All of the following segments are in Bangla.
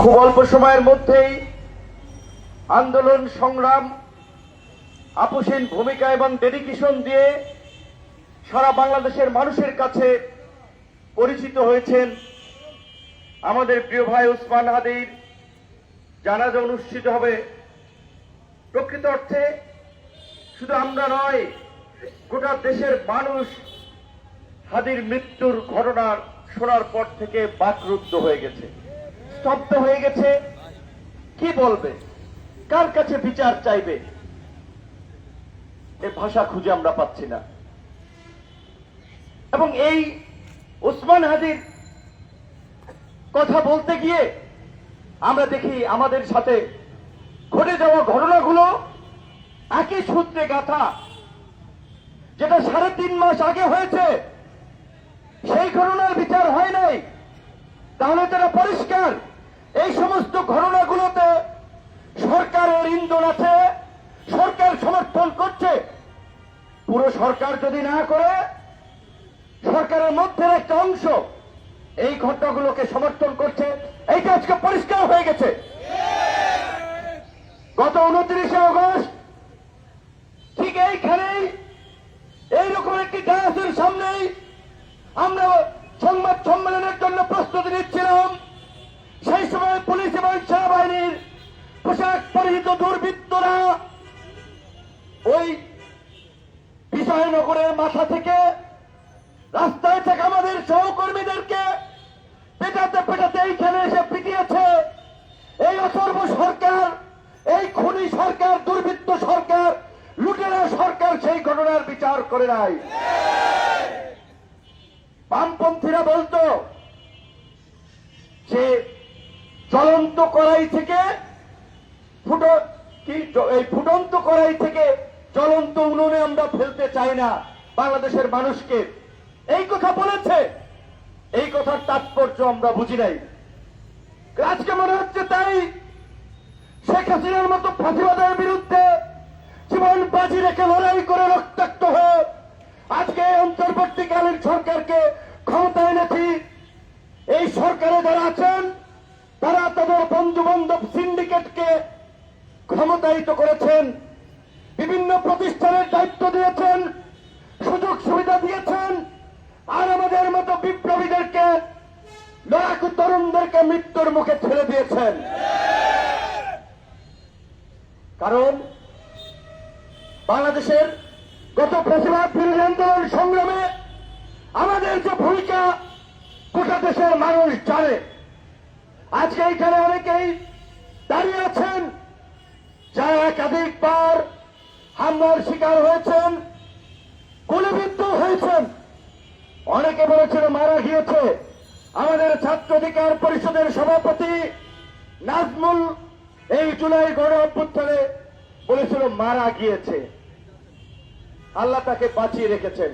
খুব অল্প সময়ের মধ্যেই আন্দোলন, সংগ্রাম আপোষহীন ভূমিকা এবং ডেডিকেশন দিয়ে সারা বাংলাদেশের মানুষের কাছে পরিচিত হয়েছেন আমাদের প্রিয় ভাই উসমান হাদির জানাজা অনুষ্ঠিত হবে প্রকৃত অর্থে শুধু আমরা নয়, গোটা দেশের মানুষ হাদির মৃত্যুর ঘটনা শোনার পর থেকে বাকরুদ্ধ হয়ে গেছে। স্তব্ধ হয়ে গেছে। কি বলবে? কার কাছে বিচার চাইবে? এ ভাষা খুঁজে আমরা পাচ্ছি না। এবং এই ওসমান হাদির কথা বলতে গিয়ে আমরা দেখি আমাদের সাথে ঘটে যাওয়া ঘটনাগুলো একই সূত্রে গাথা। যেটা সাড়ে তিন মাস আগে হয়েছে, সেই ঘটনার বিচার হয় নাই। তাহলে তারা পরিষ্কার। এই সমস্ত ঘটনাগুলোতে সরকারের ইন্ধন আছে, সরকার সমর্থন করছে। পুরো সরকার যদি না করে, সরকারের মধ্যে একটা অংশ এই ঘটনাগুলোকে সমর্থন করছে। এইটা আজকে পরিষ্কার হয়ে গেছে। গত উনত্রিশে অগস্ট ঠিক এইখানেই, এইরকম একটি ডায়াসের সামনেই আমরা সংবাদ সম্মেলনের জন্য প্রস্তুতি নিচ্ছিলাম। সেই সময় পুলিশ এবং সেনাবাহিনীর পোশাক পরিহিত দুর্বৃত্তরা ওই বিজয়নগরের মাথা থেকে রাস্তায় থেকে আমাদের সহকর্মীদেরকে পেটাতে পেটাতে এইখানে এসে পিটিয়েছে। এই অসর্ব সরকার, এই খুনি সরকার, দুর্বৃত্ত সরকার, লুটেরা সরকার সেই ঘটনার বিচার করে নাই। বামপন্থীরা বলতো যে জ্বলন্ত কড়াই থেকে ফুটো কি এই ফুটন্ত কড়াই থেকে জ্বলন্ত উনুনে আমরা ফেলতে চাই না বাংলাদেশের মানুষকে। এই কথা বলেছে। এই কথার তাৎপর্য আমরা বুঝি নাই। আজকে মনে হচ্ছে তাই শেখ হাসিনার মতো ফাঁসিবাদের বিরুদ্ধে জীবন বাজি রেখে লড়াই করে রক্তাক্ত হয়ে আজকে অন্তর্বর্তীকালীন সরকারকে ক্ষমতা এনেছি। এই সরকারে যারা আছেন তারা তাদের বন্ধু বান্ধব সিন্ডিকেটকে ক্ষমতায়িত করেছেন, বিভিন্ন প্রতিষ্ঠানের দায়িত্ব দিয়েছেন, সুযোগ সুবিধা দিয়েছেন, আর আমাদের মতো বিপ্লবীদেরকে, লড়াকু তরুণদেরকে মৃত্যুর মুখে ঠেলে দিয়েছেন। কারণ, বাংলাদেশের গত ফেসিবাদ বিরোধী আন্দোলন সংগ্রামে আমাদের যে ভূমিকা, গোটা দেশের মানুষ জানে। আজকে এখানে অনেকেই দাঁড়িয়ে আছেন, যারা একাধিকবার হামলার শিকার হয়েছেন, গুলিবিদ্ধ হয়েছেন। অনেকে বলেছিল মারা গিয়েছে। আমাদের ছাত্র অধিকার পরিষদের সভাপতি নাজমুল এই জুলাই গণ অভ্যুত্থানে বলেছিল মারা গিয়েছে। আল্লাহ তাকে বাঁচিয়ে রেখেছেন।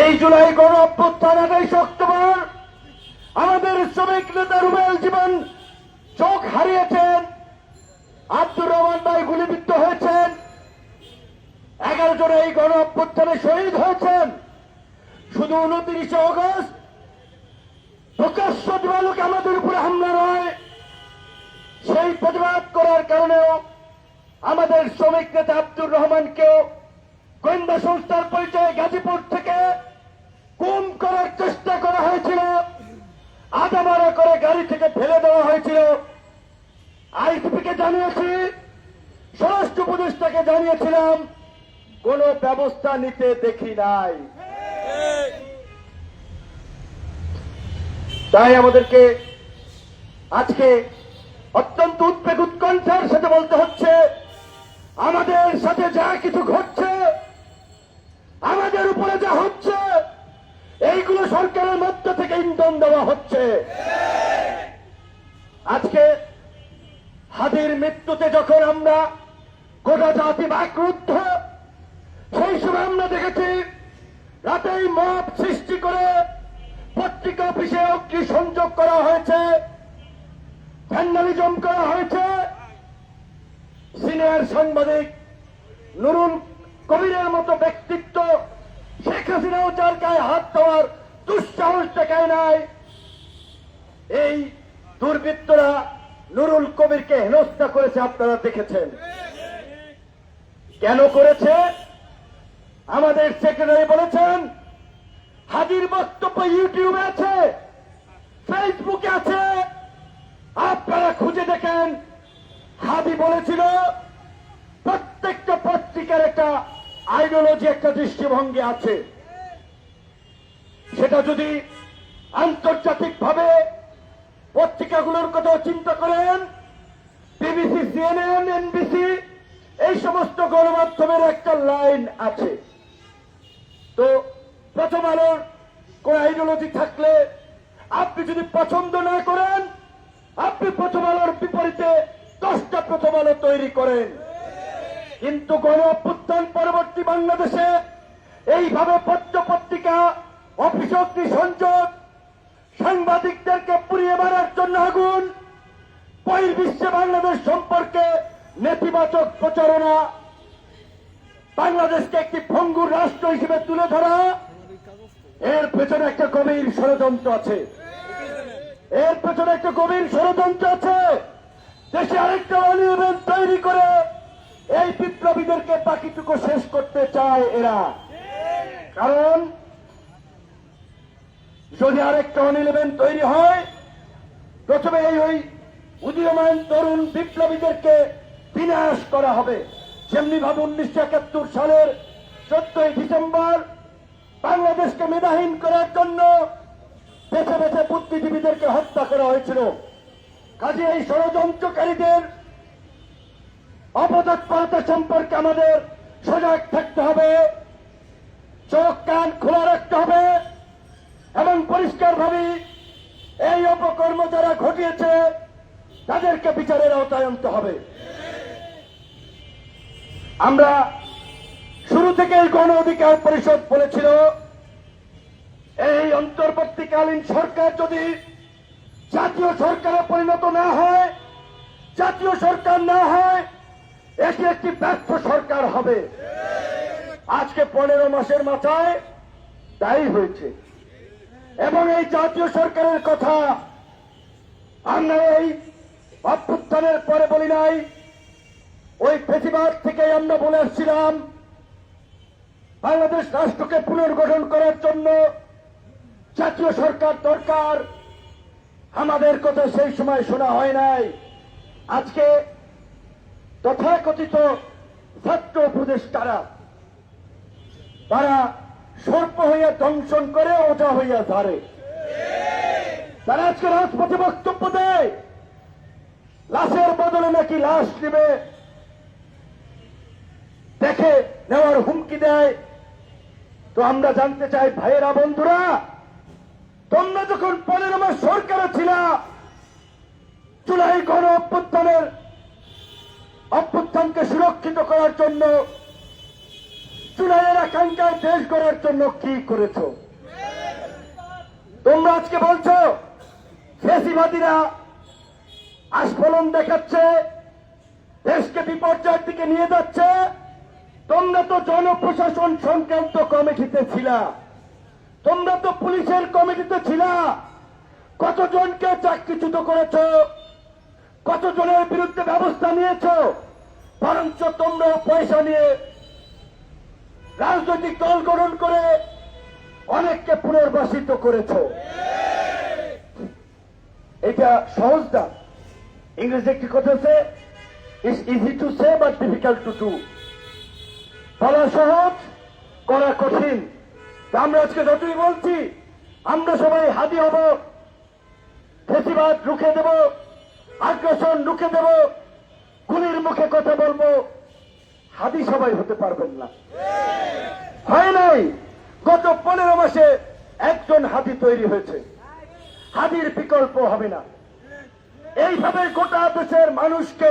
এই জুলাই গণ অভ্যুত্থান আঠাইশ অক্টোবর আমাদের শ্রমিক নেতা রুবেল জীবন চোখ হারিয়েছেন। আব্দুর রহমান ভাই গুলিবিদ্ধ হয়েছেন। এগারো জন এই গণ অভ্যুত্থানে শহীদ হয়েছেন। শুধু উনত্রিশে অগস্ট, প্রকাশ্য দিবালোকে আমাদের উপরে হামলা নয়, সেই প্রতিবাদ করার কারণেও আমাদের শ্রমিক নেতা আব্দুর রহমানকেও গোয়েন্দা সংস্থার পরিচয়ে গাজীপুর থেকে গুম করার চেষ্টা করা হয়েছিল। আদামারা করে গাড়ি থেকে ফেলে দেওয়া হয়েছিল। আইসিপিকে জানিয়েছি, স্বরাষ্ট্র উপদেষ্টাকে জানিয়েছিলাম, কোন ব্যবস্থা নিতে দেখি নাই। তাই আমাদেরকে আজকে অত্যন্ত উদ্বেগ উৎকণ্ঠার সাথে বলতে হচ্ছে, আমাদের সাথে যা কিছু ঘটছে, আমাদের উপরে যা হচ্ছে এইগুলো সরকারের মধ্য থেকে ইন্ধন দেওয়া হচ্ছে। আজকে হাদির মৃত্যুতে যখন আমরা গোটা জাতি বাক্রুদ্ধ, সেই সময় আমরা দেখেছি, রাতেই মত সৃষ্টি করে পত্রিকা অফিসে অগ্নি সংযোগ করা হয়েছে ভ্যান্ডালিজম করা হয়েছে। সিনিয়র সাংবাদিক নুরুল কবিরের মতো ব্যক্তিত্ব শেখ হাসিনাও যার গায়ে হাত দেওয়ার দুঃসাহস দেখায় নাই, এই দুর্বৃত্তরা নুরুল কবিরকে হেনস্থা করেছে, আপনারা দেখেছেন। কেন করেছে? আমাদের সেক্রেটারি বলেছেন, হাজির বক্তব্য ইউটিউবে আছে, ফেসবুকে আছে, আপনারা খুঁজে দেখেন। হাদি বলেছিল, প্রত্যেকটা পত্রিকার একটা আইডিওলজি একটা দৃষ্টিভঙ্গি আছে। সেটা যদি আন্তর্জাতিক ভাবে পত্রিকাগুলোর কথা চিন্তা করেন বিবিসি সিএনএন এনবিসি এই সমস্ত গণমাধ্যমের একটা লাইন আছে। তো প্রথম আলোর কোন আইডিওলজি থাকলে আপনি যদি পছন্দ না করেন, আপনি প্রথম আলোর বিপরীতে দশটা প্রথম আলো তৈরি করেন। কিন্তু গণ অভ্যুত্থান পরবর্তী বাংলাদেশে এইভাবে পত্র পত্রিকা অফিস অগ্নি সংযোগ, সাংবাদিকদেরকে পুড়িয়ে মারার জন্য আগুন বিশ্বে বাংলাদেশ সম্পর্কে নেতিবাচক প্রচারণা, বাংলাদেশকে একটি ভঙ্গুর রাষ্ট্র হিসেবে তুলে ধরা, এর পেছনে একটা গভীর ষড়যন্ত্র আছে। এর পেছনে একটা গভীর ষড়যন্ত্র আছে। দেশে আরেকটা অনিয়মের তৈরি করে এই বিপ্লবীদেরকে বাকিটুকু শেষ করতে চায় এরা। কারণ, যদি আরেকটা অন ইলেভেন তৈরি হয়, প্রথমে এই ওই উদীয়মান তরুণ বিপ্লবীদেরকে বিনাশ করা হবে। যেমনি ভাবে উনিশশো একাত্তর সালের চোদ্দই ডিসেম্বর বাংলাদেশকে মেধাহীন করার জন্য বেছে বেছে বুদ্ধিজীবীদেরকে হত্যা করা হয়েছিল। কাজে এই ষড়যন্ত্রকারীদের অপতৎপরতা সম্পর্কে আমাদের সজাগ থাকতে হবে, চোখ, কান খোলা রাখতে হবে, এবং পরিষ্কারভাবে এই অপকর্ম যারা ঘটিয়েছে, তাদেরকে বিচারের আওতায় আনতে হবে। আমরা শুরু থেকেই গণ অধিকার পরিষদ বলেছিল, এই অন্তর্বর্তীকালীন সরকার যদি জাতীয় সরকারে পরিণত না হয়, জাতীয় সরকার না হয় এটি একটি ব্যর্থ সরকার হবে। আজকে পনেরো মাসের মাথায় তাই হয়েছে। এবং এই জাতীয় সরকারের কথা আমরা এই অভ্যুত্থানের পরে বলি নাই। ওই প্রতিবাদ থেকে আমরা বলে আসছিলাম, বাংলাদেশ রাষ্ট্রকে পুনর্গঠন করার জন্য জাতীয় সরকার দরকার। আমাদের কথা সেই সময় শোনা হয় নাই। আজকে তথাকথিত ছাত্র উপদেষ্টারা, তারা সর্প হইয়া দংশন করে ওজা হইয়া ধরে তারা আজকে রাজপথে বক্তব্য দেয়। লাশের বদলে নাকি লাশ নেবে? দেখে নেওয়ার হুমকি দেয়। তো আমরা জানতে চাই, ভাইয়েরা, বন্ধুরা, তোমরা যখন পনেরো মাস সরকারে ছিল, জুলাই গণ অভ্যুত্থানের অভ্যুত্থানকে সুরক্ষিত করার জন্য জুলাইয়ের আকাঙ্ক্ষায় দেশ গড়ার জন্য কি করেছ? তোমরা আজকে বলছো, ফেসিবাদীরা আস্ফলন দেখাচ্ছে, দেশকে বিপর্যয়ের দিকে নিয়ে যাচ্ছে, তোমরা তো জনপ্রশাসন সংক্রান্ত কমিটিতে ছিলা। তোমরা তো পুলিশের কমিটিতে ছিলা। কতজনকে চাকরিচ্যুত করেছ? কতজনের বিরুদ্ধে ব্যবস্থা নিয়েছ? বরঞ্চ তোমরাও পয়সা নিয়ে রাজনৈতিক দল গঠন করে অনেককে পুনর্বাসিত করেছ। এটা সহজ না। ইংরেজি একটি কথা আছে it's easy to say but difficult to do বলা সহজ, করা কঠিন। আমরা আজকে যতই বলছি, আমরা সবাই হাজি হব। ফেসিবাদ রুখে দেব। আগ্রাসন রুখে দেব, গুলির মুখে কথা বলব, হাদি সবাই হতে পারবেন না। হয় নাই, গত পনেরো মাসে একজন হাতি তৈরি হয়েছে। হাদির বিকল্প হবে না। এইভাবে গোটা দেশের মানুষকে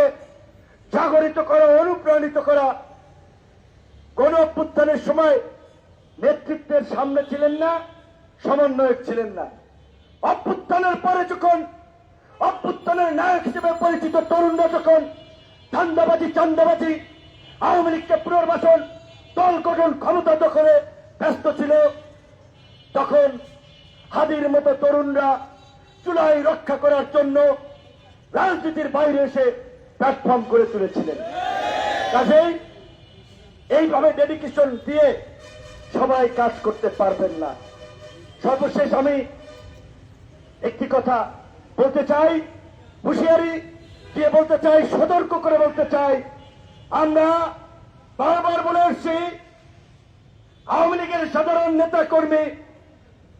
জাগরিত করা, অনুপ্রাণিত করা গণ অভ্যুত্থানের সময় নেতৃত্বের সামনে ছিলেন না, সমন্বয়ক ছিলেন না। অভ্যুত্থানের পরে যখন অভ্যুত্থানের নায়ক হিসেবে পরিচিত তরুণরা যখন চান্দাবাজি চান্দাবাজি, আওয়ামী লীগকে পুনর্বাসন দল গঠন ক্ষমতা দখলে ব্যস্ত ছিল। তখন হাদির মতো তরুণরা চুলাই রক্ষা করার জন্য রাজনীতির বাইরে এসে প্ল্যাটফর্ম করে তুলেছিলেন। কাজেই এইভাবে ডেডিকেশন দিয়ে সবাই কাজ করতে পারবেন না। সর্বশেষ আমি একটি কথা বলতে চাই হুঁশিয়ারি দিয়ে বলতে চাই, সতর্ক করে বলতে চাই, আমরা বারবার বলে আসছি, আওয়ামী লীগের সাধারণ নেতা কর্মী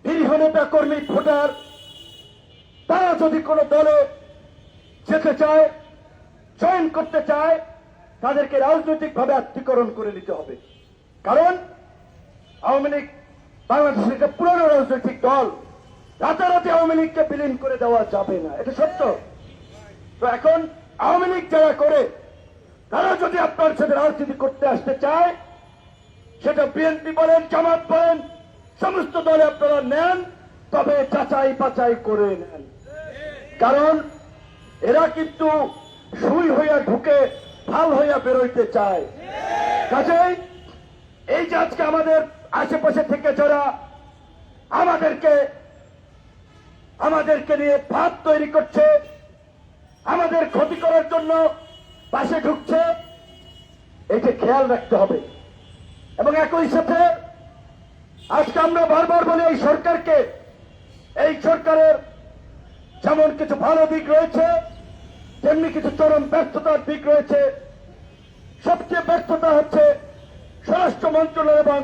নিরীহ নেতা কর্মী ভোটার, তারা যদি কোনো দলে যেতে চায় জয়েন করতে চায়, তাদেরকে রাজনৈতিকভাবে আত্মীকরণ করে নিতে হবে। কারণ, আওয়ামী লীগ বাংলাদেশের একটা পুরনো রাজনৈতিক দল। রাতারাতি আওয়ামী লীগকে বিলীন করে দেওয়া যাবে না। এটা সত্য। তো এখন আওয়ামী লীগ যারা করে, তারা যদি আপনার সাথে রাজনীতি করতে আসতে চায়, সেটা বিএনপি বলেন, জামাত বলেন, সমস্ত দলে আপনারা নেন, তবে যাচাই বাছাই করে নেন। কারণ এরা কিন্তু সুই হইয়া ঢুকে ভালো হইয়া বেরোইতে চায়। কাজেই এই যে আজকে আমাদের আশেপাশে থেকে যারা আমাদেরকে আমাদেরকে নিয়ে ভাত তৈরি করছে। আমাদের ক্ষতি করার জন্য পাশে ঢুকছে। একে খেয়াল রাখতে হবে। এবং একই সাথে আজকে আমরা বারবার বলি এই সরকারকে, এই সরকারের যেমন কিছু ভালো দিক রয়েছে, তেমনি কিছু চরম ব্যর্থতার দিক রয়েছে। সবচেয়ে ব্যর্থতা হচ্ছে স্বরাষ্ট্র মন্ত্রণালয় এবং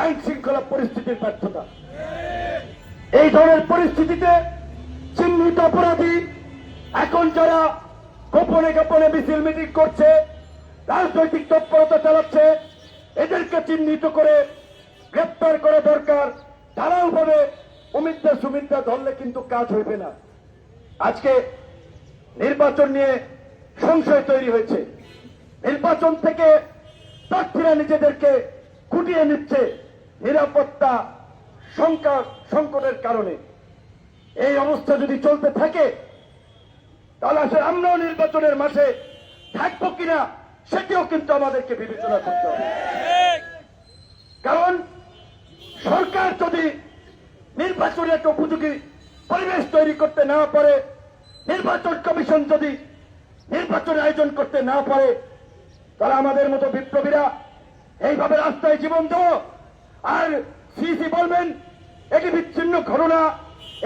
আইন শৃঙ্খলা পরিস্থিতির ব্যর্থতা। এই ধরনের পরিস্থিতিতে চিহ্নিত অপরাধী এখন যারা গোপনে গোপনে মিছিল মিটিং করছে, রাজনৈতিক তৎপরতা চালাচ্ছে, এদেরকে চিহ্নিত করে গ্রেপ্তার করা দরকার। তারাও ভাবে অমিতদা সুমিতদা ধরলে কিন্তু কাজ হইবে না। আজকে নির্বাচন নিয়ে সংশয় তৈরি হয়েছে। নির্বাচন থেকে প্রার্থীরা নিজেদেরকে খুঁটিয়ে নিচ্ছে। নিরাপত্তা সংখ্যা সংকটের কারণে এই অবস্থা যদি চলতে থাকে, তাহলে আসলে আমরাও নির্বাচনের মাঠে থাকব কিনা সেটিও কিন্তু আমাদেরকে বিবেচনা করতে হবে। কারণ সরকার যদি নির্বাচনে একটা উপযোগী পরিবেশ তৈরি করতে না পারে, নির্বাচন কমিশন যদি নির্বাচন আয়োজন করতে না পারে তারা আমাদের মতো বিপ্লবীরা এইভাবে রাস্তায় জীবন দেব। আর সিসি বলবেন, এটি বিচ্ছিন্ন ঘটনা,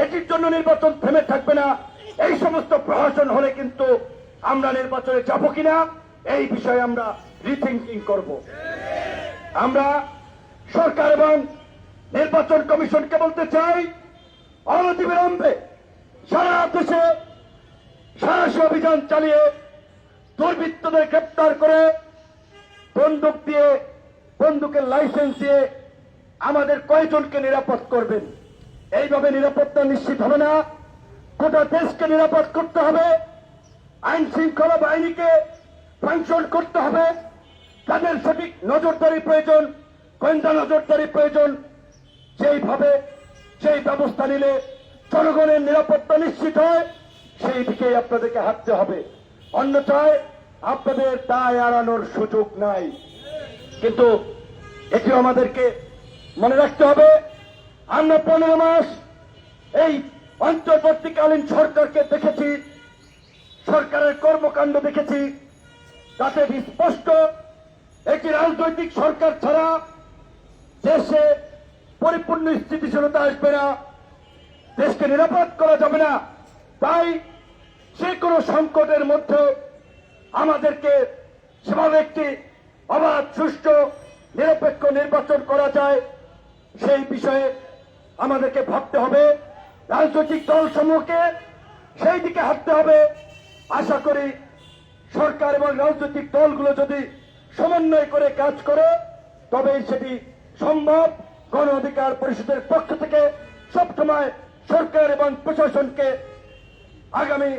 এটির জন্য নির্বাচন থেমে থাকবে না। এই সমস্ত প্রহসন হলে কিন্তু আমরা নির্বাচনে যাব কিনা, এই বিষয়ে আমরা রিথিঙ্কিং করব। আমরা সরকার এবং নির্বাচন কমিশনকে বলতে চাই, অনতিবিলম্বে সারা দেশে সাহসী অভিযান চালিয়ে দুর্বৃত্তদের গ্রেপ্তার করে বন্দুক দিয়ে, বন্দুকের লাইসেন্স দিয়ে আমাদের কয়জনকে নিরাপদ করবেন? এইভাবে নিরাপত্তা নিশ্চিত হবে না। গোটা দেশকে নিরাপদ করতে হবে। আইন শৃঙ্খলা বাহিনীকে ফাংশন করতে হবে। তাদের সঠিক নজরদারি প্রয়োজন, গোয়েন্দা নজরদারি প্রয়োজন, যেইভাবে সেই ব্যবস্থা নিলে জনগণের নিরাপত্তা নিশ্চিত হয়, সেই দিকেই আপনাদেরকে হাঁটতে হবে। অন্যথায় আপনাদের দায় এড়ানোর সুযোগ নাই। কিন্তু এটিও আমাদেরকে মনে রাখতে হবে, আমরা পনেরো মাস এই অন্তর্বর্তীকালীন সরকারকে দেখেছি, সরকারের কর্মকাণ্ড দেখেছি, তাতে স্পষ্ট, একটি রাজনৈতিক সরকার ছাড়া দেশে পরিপূর্ণ স্থিতিশীলতা আসবে না, দেশকে নিরাপদ করা যাবে না। তাই যে কোনো সংকটের মধ্যে আমাদেরকে সেভাবে একটি অবাধ, সুষ্ঠু, নিরপেক্ষ নির্বাচন করা যায়। সেই বিষয়ে আমাদেরকে ভাবতে হবে। রাজনৈতিক দল সমূহকে সেই দিকে হাঁটতে হবে। আশা করি সরকার এবং রাজনৈতিক দলগুলো যদি সমন্বয় করে কাজ করে, তবেই সেটি সম্ভব। গণ অধিকার পরিষদের পক্ষ থেকে সবসময় সরকার এবং প্রশাসনকে আগামী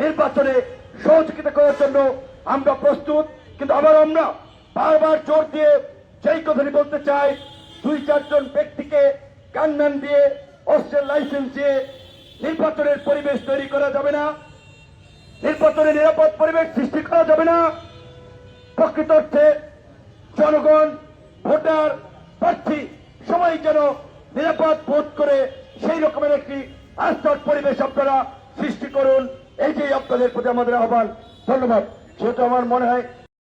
নির্বাচনে সহযোগিতা করার জন্য আমরা প্রস্তুত। কিন্তু আবার আমরা বারবার জোর দিয়ে যেই কথাটি বলতে চাই দুই চারজন ব্যক্তিকে গানম্যান দিয়ে, অস্ত্রের লাইসেন্স দিয়ে নির্বাচনের পরিবেশ তৈরি করা যাবে না নির্বাচনে নিরাপদ পরিবেশ সৃষ্টি করা যাবে না। প্রকৃত অর্থে জনগণ, ভোটার, প্রার্থী সবাই যেন নিরাপদ বোধ করে সেই রকমের একটি আস্থার পরিবেশ আপনারা সৃষ্টি করুন। এই যে আপনাদের প্রতি আমাদের আহ্বান। ধন্যবাদ। যেহেতু আমার মনে হয়